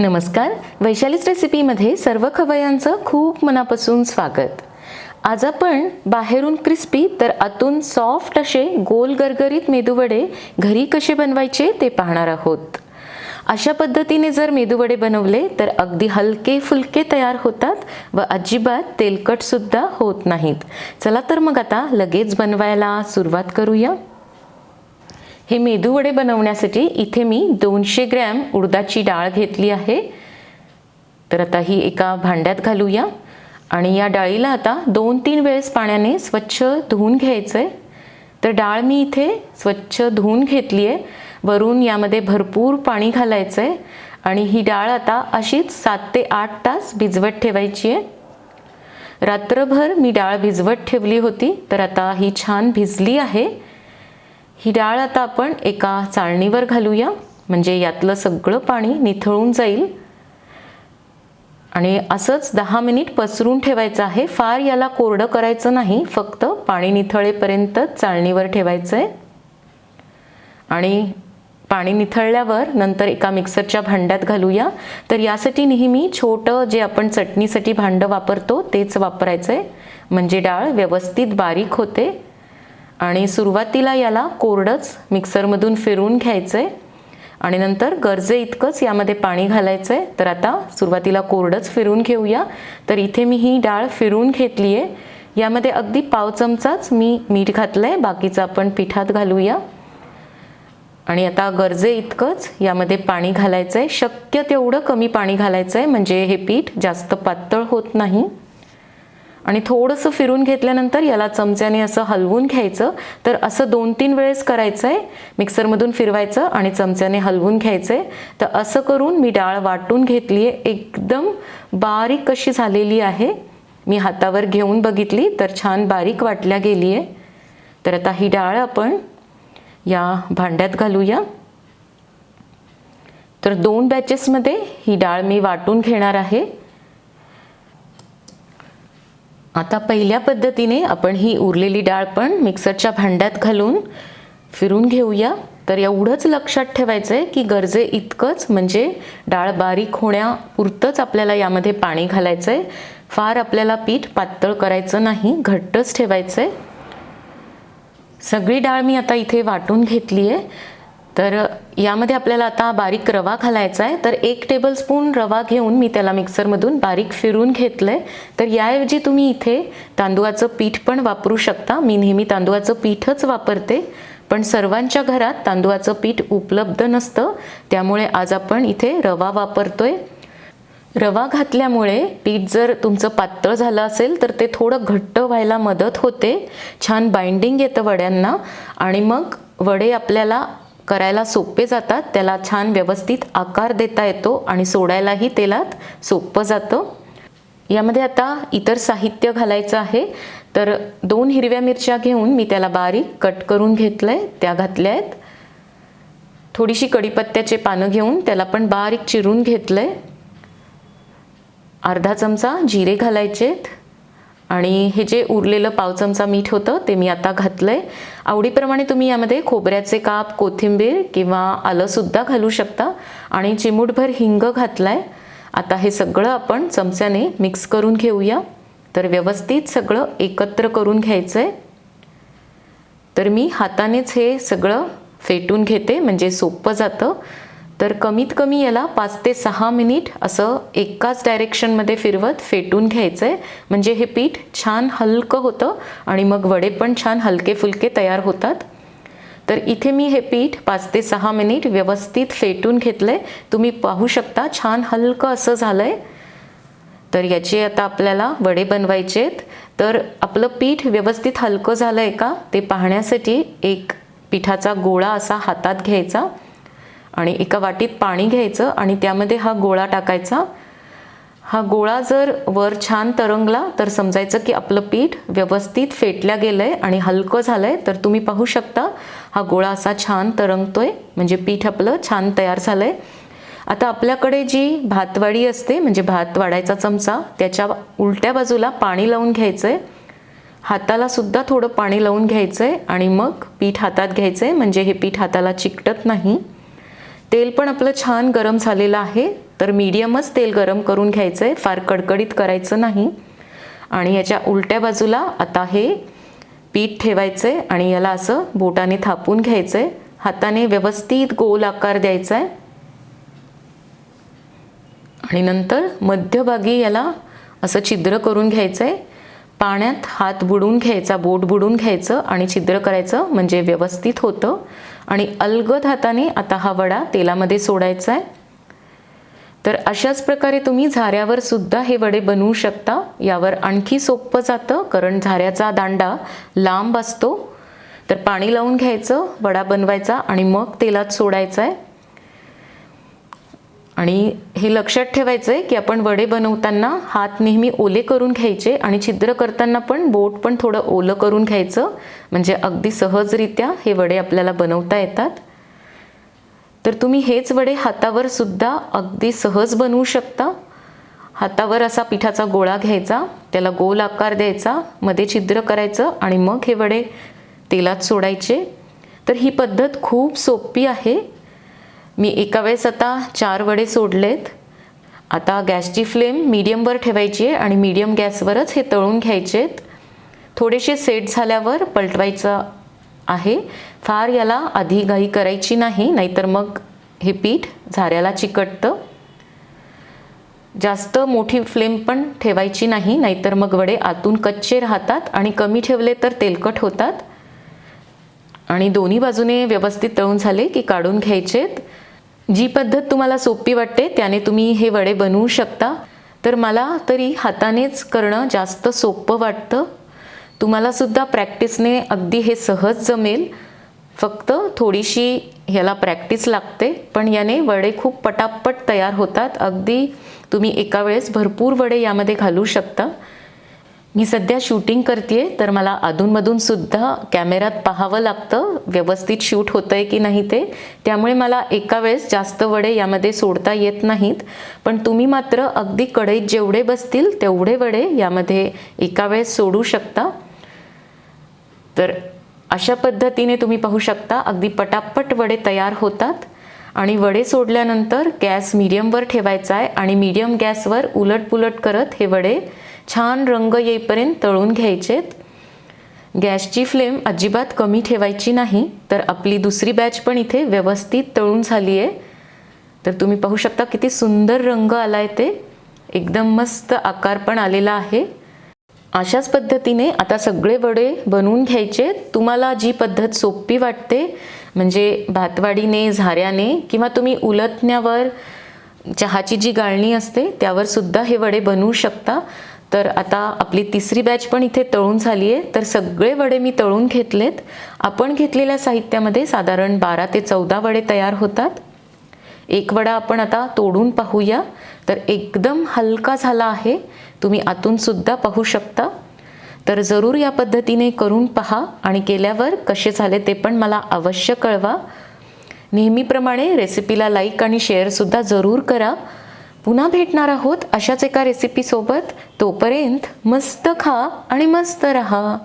नमस्कार. वैशालीच रेसिपीमध्ये सर्व खवयांचं खूप मनापासून स्वागत. आज आपण बाहेरून क्रिस्पी तर आतून सॉफ्ट असे गोल गरगरीत मेदूवडे घरी कसे बनवायचे ते पाहणार आहोत. अशा पद्धतीने जर मेदूवडे बनवले तर अगदी हलके फुलके तयार होतात व अजिबात तेलकटसुद्धा होत नाहीत. चला तर मग आता लगेच बनवायला सुरुवात करूया. हे मेदूवडे बनवण्यासाठी इथे मी दोनशे ग्रॅम उडदाची डाळ घेतली आहे. तर आता ही एका भांड्यात घालूया. आणि या डाळीला आता दोन तीन वेळेस पाण्याने स्वच्छ धुवून घ्यायचं आहे तर डाळ मी इथे स्वच्छ धुवून घेतली आहे. वरून यामध्ये भरपूर पाणी घालायचं आहे आणि ही डाळ आता अशीच सात ते आठ तास भिजवत ठेवायची आहे. रात्रभर मी डाळ भिजवत ठेवली होती. तर आता ही छान भिजली आहे. ही डाळ आता आपण एका चाळणीवर घालूया. म्हणजे यातलं सगळं पाणी निथळून जाईल. आणि असंच दहा मिनिट पसरून ठेवायचं आहे. फार याला कोरडं करायचं नाही. फक्त पाणी निथळेपर्यंत चाळणीवर ठेवायचं आहे आणि पाणी निथळल्यावर नंतर एका मिक्सरच्या भांड्यात घालूया. तर यासाठी नेहमी छोटं जे आपण चटणीसाठी भांडं वापरतो तेच वापरायचं आहे म्हणजे डाळ व्यवस्थित बारीक होते. आणि सुरुवातीला याला कोरडंच मिक्सरमधून फिरून घ्यायचं आहे आणि नंतर गरजे इतकंच यामध्ये पाणी घालायचं आहे तर आता सुरुवातीला कोरडंच फिरून घेऊया. तर इथे मी ही डाळ फिरून घेतली आहे यामध्ये अगदी पाव चमचाच मी मीठ घातलं आहे बाकीचं आपण पिठात घालूया. आणि आता गरजे इतकंच यामध्ये पाणी घालायचं आहे शक्य तेवढं कमी पाणी घालायचं आहे म्हणजे हे पीठ जास्त पातळ होत नाही. आणि थोडंसं फिरून घेतल्यानंतर याला चमच्याने असं हलवून घ्यायचं. तर असं दोन तीन वेळेस करायचं आहे मिक्सरमधून फिरवायचं आणि चमच्याने हलवून घ्यायचं आहे तर असं करून मी डाळ वाटून घेतली आहे. एकदम बारीक कशी झालेली आहे मी हातावर घेऊन बघितली. तर छान बारीक वाटल्या गेली आहे. तर आता ही डाळ आपण या भांड्यात घालूया. तर दोन बॅचेसमध्ये ही डाळ मी वाटून घेणार आहे. आता पहिल्या पद्धतीने आपण ही उरलेली डाळ पण मिक्सरच्या भांड्यात घालून फिरून घेऊया. तर एवढंच लक्षात ठेवायचं आहे की गरजे इतकंच म्हणजे डाळ बारीक होण्यापुरतंच आपल्याला यामध्ये पाणी घालायचं आहे फार आपल्याला पीठ पातळ करायचं नाही घट्टच ठेवायचं आहे सगळी डाळ मी आता इथे वाटून घेतली आहे तर यामध्ये आपल्याला आता बारीक रवा घालायचा आहे. तर एक टेबलस्पून रवा घेऊन मी त्याला मिक्सरमधून बारीक फिरून घेतलं आहे तर याऐवजी तुम्ही इथे तांदूळाचं पीठ पण वापरू शकता. मी नेहमी तांदूळाचं पीठच वापरते. पण सर्वांच्या घरात तांदूळाचं पीठ उपलब्ध नसतं. त्यामुळे आज आपण इथे रवा वापरतोय. रवा घातल्यामुळे पीठ जर तुमचं पातळ झालं असेल तर ते थोडं घट्ट व्हायला मदत होते. छान बाइंडिंग येतं वड्यांना. आणि मग वडे आपल्याला करायला सोपे जातात त्याला छान व्यवस्थित आकार देता येतो आणि सोडायलाही तेलात सोपं जातं. यामध्ये आता इतर साहित्य घालायचं आहे. तर दोन हिरव्या मिरच्या घेऊन मी त्याला बारीक कट करून घेतलं आहे त्या घातल्या आहेत. थोडीशी कढीपत्त्याचे पानं घेऊन त्याला पण बारीक चिरून घेतलं आहे अर्धा चमचा जिरे घालायचेत. आणि हे जे उरलेलं पाव चमचा मीठ होतं ते मी आता घातलं आहे आवडीप्रमाणे तुम्ही यामध्ये खोबऱ्याचे काप कोथिंबीर किंवा आलंसुद्धा घालू शकता. आणि चिमूटभर हिंग घातला आहे आता हे सगळं आपण चमच्याने मिक्स करून घेऊया. तर व्यवस्थित सगळं एकत्र करून घ्यायचं आहे तर मी हातानेच हे सगळं फेटून घेते म्हणजे सोपं जातं. तर कमीत कमी याला पाच ते सहा मिनिट असं एकाच डायरेक्शनमध्ये फिरवत फेटून घ्यायचं आहे म्हणजे हे पीठ छान हलकं होतं आणि मग वडे पण छान हलके फुलके तयार होतात. तर इथे मी हे पीठ पाच ते सहा मिनिट व्यवस्थित फेटून घेतलं आहे तुम्ही पाहू शकता छान हलकं असं झालं आहे तर याचे आता आपल्याला वडे बनवायचे आहेत. तर आपलं पीठ व्यवस्थित हलकं झालं आहे का ते पाहण्यासाठी एक पिठाचा गोळा असा हातात घ्यायचा. आणि एका वाटीत पाणी घ्यायचं आणि त्यामध्ये हा गोळा टाकायचा. हा गोळा जर वर छान तरंगला तर समजायचं की आपलं पीठ व्यवस्थित फेटल्या गेलं आहे आणि हलकं झालं आहे तर तुम्ही पाहू शकता हा गोळा असा छान तरंगतोय म्हणजे पीठ आपलं छान तयार झालं आहे आता आपल्याकडे जी भातवाडी असते म्हणजे भात वाढायचा चमचा त्याच्या उलट्या बाजूला पाणी लावून घ्यायचं आहे हाताला सुद्धा थोडं पाणी लावून घ्यायचं आहे आणि मग पीठ हातात घ्यायचं आहे म्हणजे हे पीठ हाताला चिकटत नाही. तेल पण आपलं छान गरम झालेलं आहे. तर मीडियमच तेल गरम करून घ्यायचं आहे फार कडकडीत करायचं नाही. आणि याच्या उलट्या बाजूला आता हे पीठ ठेवायचं आहे आणि याला असं बोटाने थापून घ्यायचं आहे हाताने व्यवस्थित गोल आकार द्यायचा आहे आणि नंतर मध्यभागी याला असं छिद्र करून घ्यायचं आहे पाण्यात हात बुडून घ्यायचा बोट बुडून घ्यायचं आणि छिद्र करायचं म्हणजे व्यवस्थित होतं. आणि अलगद हाताने आता हा वडा तेलामध्ये सोडायचा आहे. तर अशाच प्रकारे तुम्ही झाऱ्यावर सुद्धा हे वडे बनवू शकता. यावर आणखी सोपं जातं कारण झाऱ्याचा दांडा लांब असतो. तर पाणी लावून घ्यायचं वडा बनवायचा आणि मग तेलात सोडायचा आहे. आणि हे लक्षात ठेवायचं आहे की आपण वडे बनवताना हात नेहमी ओले करून घ्यायचे आणि छिद्र करताना पण बोट पण थोडं ओलं करून घ्यायचं. म्हणजे अगदी सहजरित्या हे वडे आपल्याला बनवता येतात. तर तुम्ही हेच वडे हातावर सुद्धा अगदी सहज बनवू शकता. हातावर असा पिठाचा गोळा घ्यायचा त्याला गोल आकार द्यायचा मध्ये छिद्र करायचं आणि मग हे वडे तेलात सोडायचे. तर ही पद्धत खूप सोपी आहे. मी एका वेळेस आता चार वडे सोडलेत. आता गॅसची फ्लेम मीडियमवर ठेवायची आहे आणि मीडियम गॅसवरच हे तळून घ्यायचेत थोडेसे सेट झाल्यावर पलटवायचं आहे. फार याला आधी घाई करायची नाही नाहीतर मग हे पीठ झाऱ्याला चिकटतं. जास्त मोठी फ्लेम पण ठेवायची नाही नाहीतर मग वडे आतून कच्चे राहतात आणि कमी ठेवले तर तेलकट होतात. आणि दोन्ही बाजूने व्यवस्थित तळून झाले की काढून घ्यायचेत. जी पद्धत तुम्हाला सोपी वाटते त्याने तुम्ही हे वडे बनवू शकता. तर मला तरी हातानेच करणं जास्त सोपं वाटतं. तुम्हालासुद्धा प्रॅक्टिसने अगदी हे सहज जमेल. फक्त थोडीशी ह्याला प्रॅक्टिस लागते पण याने वडे खूप पटापट तयार होतात. अगदी तुम्ही एका वेळेस भरपूर वडे यामध्ये घालू शकता. मी सध्या शूटिंग करते तर मला अधूनमधून सुद्धा कॅमेऱ्यात पाहावं लागतं व्यवस्थित शूट होतं आहे की नाही ते. त्यामुळे मला एका वेळेस जास्त वडे यामध्ये सोडता येत नाहीत. पण तुम्ही मात्र अगदी कढईत जेवढे बसतील तेवढे वडे यामध्ये एका वेळेस सोडू शकता. तर अशा पद्धतीने तुम्ही पाहू शकता अगदी पटापट वडे तयार होतात. आणि वडे सोडल्यानंतर गॅस मिडियमवर ठेवायचा आहे आणि मीडियम गॅसवर उलटपुलट करत हे वडे छान रंग येईपर्यंत तळून घ्यायचेत. गॅसची फ्लेम अजिबात कमी ठेवायची नाही तर आपली दुसरी बॅच पण इथे व्यवस्थित तळून झाली आहे. तर तुम्ही पाहू शकता किती सुंदर रंग आला आहे ते. एकदम मस्त आकार पण आलेला आहे. अशाच पद्धतीने आता सगळे वडे बनवून घ्यायचे. तुम्हाला जी पद्धत सोपी वाटते म्हणजे भातवाडीने झाऱ्याने किंवा तुम्ही उलटण्यावर चहाची जी गाळणी असते त्यावर सुद्धा हे वडे बनवू शकता. तर आता आपली तिसरी बॅच पण इथे तळून झाली आहे तर सगळे वडे मी तळून घेतलेत. आपण घेतलेल्या साहित्यामध्ये साधारण बारा ते चौदा वडे तयार होतात. एक वडा आपण आता तोडून पाहूया. तर एकदम हलका झाला आहे. तुम्ही आतूनसुद्धा पाहू शकता. तर जरूर या पद्धतीने करून पहा आणि केल्यावर कसे झाले ते पण मला अवश्य कळवा. नेहमीप्रमाणे रेसिपीला लाईक आणि शेअरसुद्धा जरूर करा. पुन्हा भेटणार आहोत अशाच एका रेसिपीसोबत तोपर्यंत मस्त खा आणि मस्त रहा.